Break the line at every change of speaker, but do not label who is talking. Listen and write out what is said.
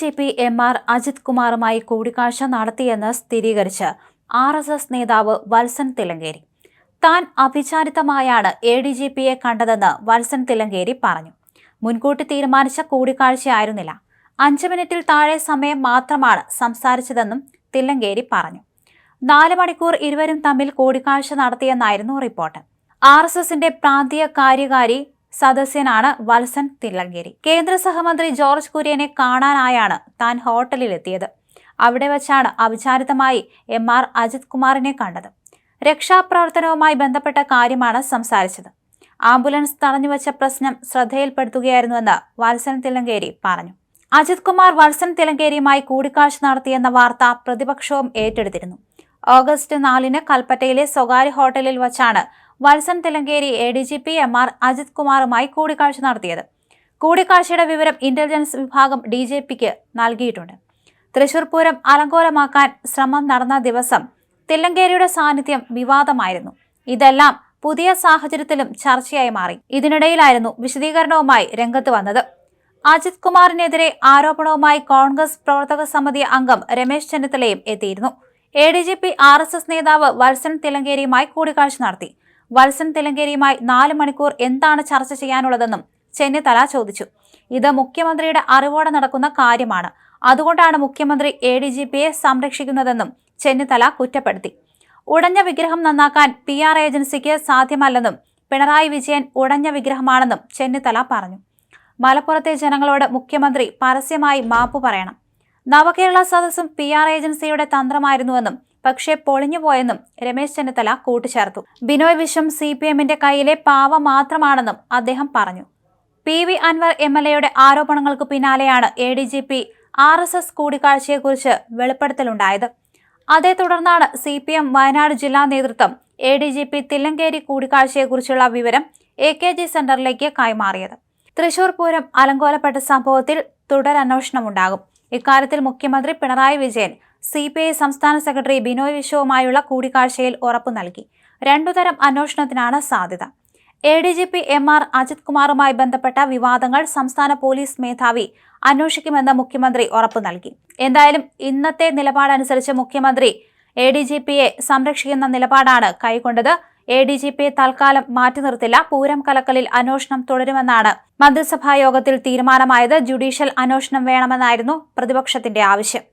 G P M R Ajith കുമാറുമായി കൂടിക്കാഴ്ച നടത്തിയെന്ന് സ്ഥിരീകരിച്ച് ആർ എസ് എസ് നേതാവ് വത്സൻ തിലങ്കേരി താൻ അവിചാരിതമായാണ് എ ഡി ജി പിയെ കണ്ടതെന്ന് വത്സൻ തിലങ്കേരി പറഞ്ഞു. മുൻകൂട്ടി തീരുമാനിച്ച കൂടിക്കാഴ്ചയായിരുന്നില്ല. അഞ്ച് മിനിറ്റിൽ താഴെ സമയം മാത്രമാണ് സംസാരിച്ചതെന്നും തില്ലങ്കേരി പറഞ്ഞു. നാല് മണിക്കൂർ ഇരുവരും തമ്മിൽ കൂടിക്കാഴ്ച നടത്തിയെന്നായിരുന്നു റിപ്പോർട്ട്. ആർ എസ് എസിന്റെ പ്രാന്തീയ കാര്യകാരി സദസ്യനാണ് വത്സൻ തില്ലങ്കേരി. കേന്ദ്ര സഹമന്ത്രി ജോർജ് കുര്യനെ കാണാനായാണ് താൻ ഹോട്ടലിലെത്തിയത്. അവിടെ വച്ചാണ് അവിചാരിതമായി എം ആർ അജിത് കുമാറിനെ കണ്ടത്. രക്ഷാപ്രവർത്തനവുമായി ബന്ധപ്പെട്ട കാര്യമാണ് സംസാരിച്ചത്. ആംബുലൻസ് തടഞ്ഞുവച്ച പ്രശ്നം ശ്രദ്ധയിൽപ്പെടുത്തുകയായിരുന്നുവെന്ന് വത്സൻ തില്ലങ്കേരി പറഞ്ഞു. അജിത് കുമാർ വത്സൻ തിലങ്കേരിയുമായി കൂടിക്കാഴ്ച നടത്തിയെന്ന വാർത്ത പ്രതിപക്ഷവും ഏറ്റെടുത്തിരുന്നു. ഓഗസ്റ്റ് നാലിന് കൽപ്പറ്റയിലെ സ്വകാര്യ ഹോട്ടലിൽ വച്ചാണ് Valsan Thillankeri A D G P M R Ajith കുമാറുമായി കൂടിക്കാഴ്ച നടത്തിയത്. കൂടിക്കാഴ്ചയുടെ വിവരം ഇന്റലിജൻസ് വിഭാഗം ഡി ജെ പിക്ക് നൽകിയിട്ടുണ്ട്. തൃശൂർ പൂരം അലങ്കോലമാക്കാൻ ശ്രമം നടന്ന ദിവസം തെല്ലങ്കേരിയുടെ സാന്നിധ്യം വിവാദമായിരുന്നു. ഇതെല്ലാം പുതിയ സാഹചര്യത്തിലും ചർച്ചയായി മാറി. ഇതിനിടയിലായിരുന്നു വിശദീകരണവുമായി രംഗത്ത് വന്നത്. അജിത് കുമാറിനെതിരെ ആരോപണവുമായി കോൺഗ്രസ് പ്രവർത്തക സമിതി അംഗം രമേശ് ചെന്നിത്തലയും എത്തിയിരുന്നു. A D G P R S S നേതാവ് വത്സൻ തിലങ്കേരിയുമായി കൂടിക്കാഴ്ച നടത്തി. വത്സൻ തെലങ്കേരിയുമായി നാല് മണിക്കൂർ എന്താണ് ചർച്ച ചെയ്യാനുള്ളതെന്നും ചെന്നിത്തല ചോദിച്ചു. ഇത് മുഖ്യമന്ത്രിയുടെ അറിവോടെ നടക്കുന്ന കാര്യമാണ്. അതുകൊണ്ടാണ് മുഖ്യമന്ത്രി എ ഡി ജി പിയെ സംരക്ഷിക്കുന്നതെന്നും ചെന്നിത്തല കുറ്റപ്പെടുത്തി. ഉടഞ്ഞ വിഗ്രഹം നന്നാക്കാൻ പി ആർ ഏജൻസിക്ക് സാധ്യമല്ലെന്നും പിണറായി വിജയൻ ഉടഞ്ഞ വിഗ്രഹമാണെന്നും ചെന്നിത്തല പറഞ്ഞു. മലപ്പുറത്തെ ജനങ്ങളോട് മുഖ്യമന്ത്രി പരസ്യമായി മാപ്പ് പറയണം. നവകേരള സദസ്സും പി ആർ ഏജൻസിയുടെ തന്ത്രമായിരുന്നുവെന്നും പക്ഷേ പൊളിഞ്ഞുപോയെന്നും രമേശ് ചെന്നിത്തല കൂട്ടിച്ചേർത്തു. ബിനോയ് വിശ്വം സി പി എമ്മിന്റെ കയ്യിലെ പാവ മാത്രമാണെന്നും അദ്ദേഹം പറഞ്ഞു. P V Anvar M L എയുടെ ആരോപണങ്ങൾക്ക് പിന്നാലെയാണ് A D G P R S S കൂടിക്കാഴ്ചയെക്കുറിച്ച് വെളിപ്പെടുത്തലുണ്ടായത്. അതേ തുടർന്നാണ് സി പി എം വയനാട് ജില്ലാ നേതൃത്വം A D G P Thillankeri കൂടിക്കാഴ്ചയെക്കുറിച്ചുള്ള വിവരം എ കെ ജി സെന്ററിലേക്ക് കൈമാറിയത്. തൃശൂർ പൂരം അലങ്കോലപ്പെട്ട സംഭവത്തിൽ തുടരന്വേഷണമുണ്ടാകും. ഇക്കാര്യത്തിൽ മുഖ്യമന്ത്രി Pinarayi Vijayan C P I സംസ്ഥാന സെക്രട്ടറി ബിനോയ് വിശ്വവുമായുള്ള കൂടിക്കാഴ്ചയിൽ ഉറപ്പു നൽകി. രണ്ടുതരം അന്വേഷണത്തിനാണ് സാധ്യത. A D G P M R Ajith കുമാറുമായി ബന്ധപ്പെട്ട വിവാദങ്ങൾ സംസ്ഥാന പോലീസ് മേധാവി അന്വേഷിക്കുമെന്ന് മുഖ്യമന്ത്രി ഉറപ്പു നൽകി. എന്തായാലും ഇന്നത്തെ നിലപാടനുസരിച്ച് മുഖ്യമന്ത്രി എ ഡി ജി പിയെ സംരക്ഷിക്കുന്ന നിലപാടാണ് കൈക്കൊണ്ടത്. എ ഡി ജി പിയെ തൽക്കാലം മാറ്റി നിർത്തില്ല. പൂരം കലക്കലിൽ അന്വേഷണം തുടരുമെന്നാണ് മന്ത്രിസഭാ യോഗത്തിൽ തീരുമാനമായത്. ജുഡീഷ്യൽ അന്വേഷണം വേണമെന്നായിരുന്നു പ്രതിപക്ഷത്തിന്റെ ആവശ്യം.